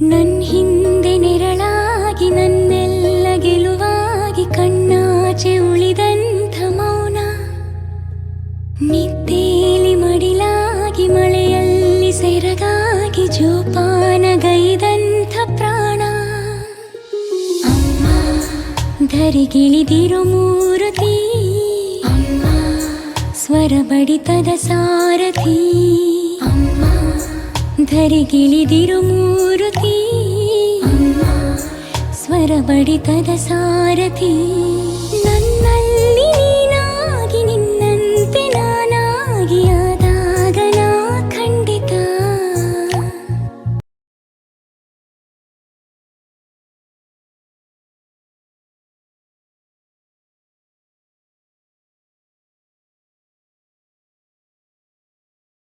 ನನ್ ಹಿಂದೆ ನೆರಳಾಗಿ ನನ್ನೆಲ್ಲ ಗೆಲುವಾಗಿ ಕಣ್ಣಾಚೆ ಉಳಿದಂಥ ಮೌನ. ನಿದ್ದೇಲಿ ಮಡಿಲಾಗಿ ಮಳೆಯಲ್ಲಿ ಸೆರಗಾಗಿ ಜೋಪ ಧರಿಗಿಳಿದಿರು ಮೂರುತಿ. ಅಮ್ಮ ಸ್ವರ ಬಡಿತದ ಸಾರಥಿ. ಅಮ್ಮ ಧರಿಗಿಳಿದಿರು ಮೂರುತಿ. ಅಮ್ಮ ಸ್ವರ ಬಡಿತದ ಸಾರಥಿ.